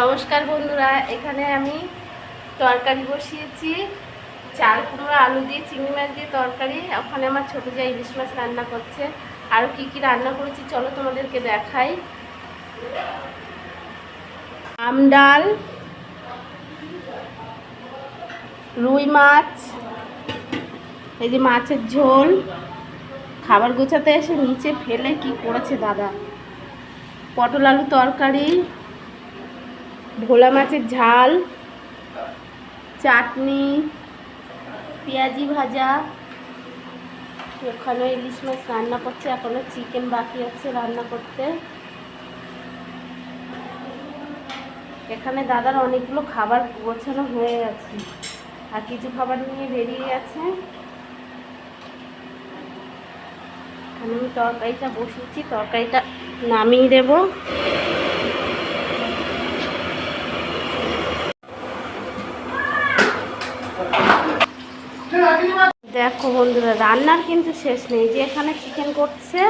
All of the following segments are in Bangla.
নমস্কার বন্ধুরা, এখানে আমি তরকারি বসিয়েছি। চাল কুমড়ো, আলু দিয়ে, চিংড়ি মাছ দিয়ে তরকারি। ওখানে আমার ছোটো যা ইলিশ মাছ রান্না করছে। আর কি কি রান্না করেছি, চলো তোমাদেরকে দেখাই। আম ডাল, রুই মাছ, এই যে মাছের ঝোল। খাবার গোছাতে এসে নিচে ফেলে কি করেছে দাদা? পটল আলু তরকারি ভোলা মাছের ঝাল, চাটনি, পেঁয়াজি ভাজা, ওখানে ইলিশ মাছ রান্না করছে, এখনও চিকেন বাকি আছে রান্না করতে। এখানে দাদার অনেকগুলো খাবার গোছানো হয়ে গেছে। আর কিছু খাবার নিয়ে বেরিয়ে গেছে। আমি তরকারিটা বসিয়েছি, তরকারিটা নামিয়ে দেবো। দেখো বন্ধুরা, রান্নার কিন্তু শেষ নেই। যে এখানে চিকেন করছে,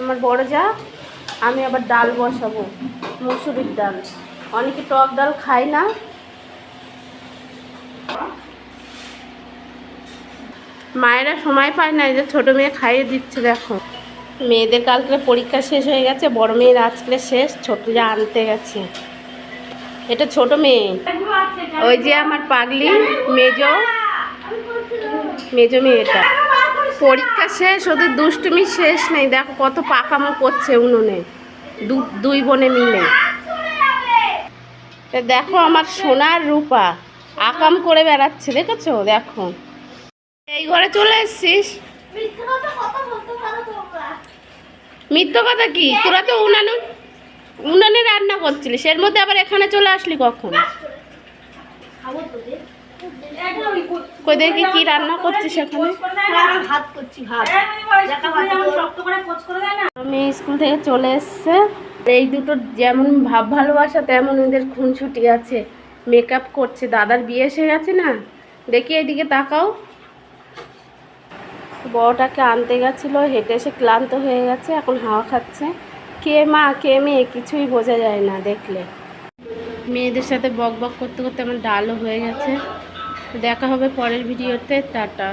আমার বড় যা, আমি আবার ডাল বসাবো, মুসুরির ডাল। অনেকে টক ডাল খায় না। মায়েরা সময় পায় না যে ছোটো মেয়ে খাইয়ে দিচ্ছে, দেখো। মেয়েদের কালকে পরীক্ষা শেষ হয়ে গেছে, বড় মেয়ের আজকে শেষ, ছোট যা আনতে গেছে। এটা ছোট মেয়ে। ওই যে আমার পাগলি, মেজো। মেজো মেয়েটা পরীক্ষা শেষ, ওদের দুষ্টুমি শেষ নেই। দেখো কত পাকামো করছে উনুনে। দুই বোনে মিলে। দেখো আমার সোনার রূপা। আকাম করে বেড়াচ্ছে, দেখেছ? দেখো। এই ঘরে চলে এসছিস? মিথ্য কথা কি? তোরা তো উনানে উনানে রান্না করছিলিস। এর মধ্যে আবার এখানে চলে আসলি কখন? দেখি কি রান্না করছিস এখানে? আমি স্কুল থেকে চলে এসছে। এই দুটো যেমন ভাব ভালোবাসা, তেমন ওদের খুনছুটি আছে। মেকআপ করছে। দাদার বিয়ে এসে গেছে না? দেখি এদিকে তাকাও। বড়টাকে আনতে গেছিল, হেঁটে এসে ক্লান্ত হয়ে গেছে, এখন হাওয়া খাচ্ছে। কে মা, কে মেয়ে, কিছুই বোঝা যায় না দেখলে। মেয়েদের সাথে বক বক করতে করতে আমার ডালও হয়ে গেছে। দেখা হবে পরের ভিডিওতে, টাটা।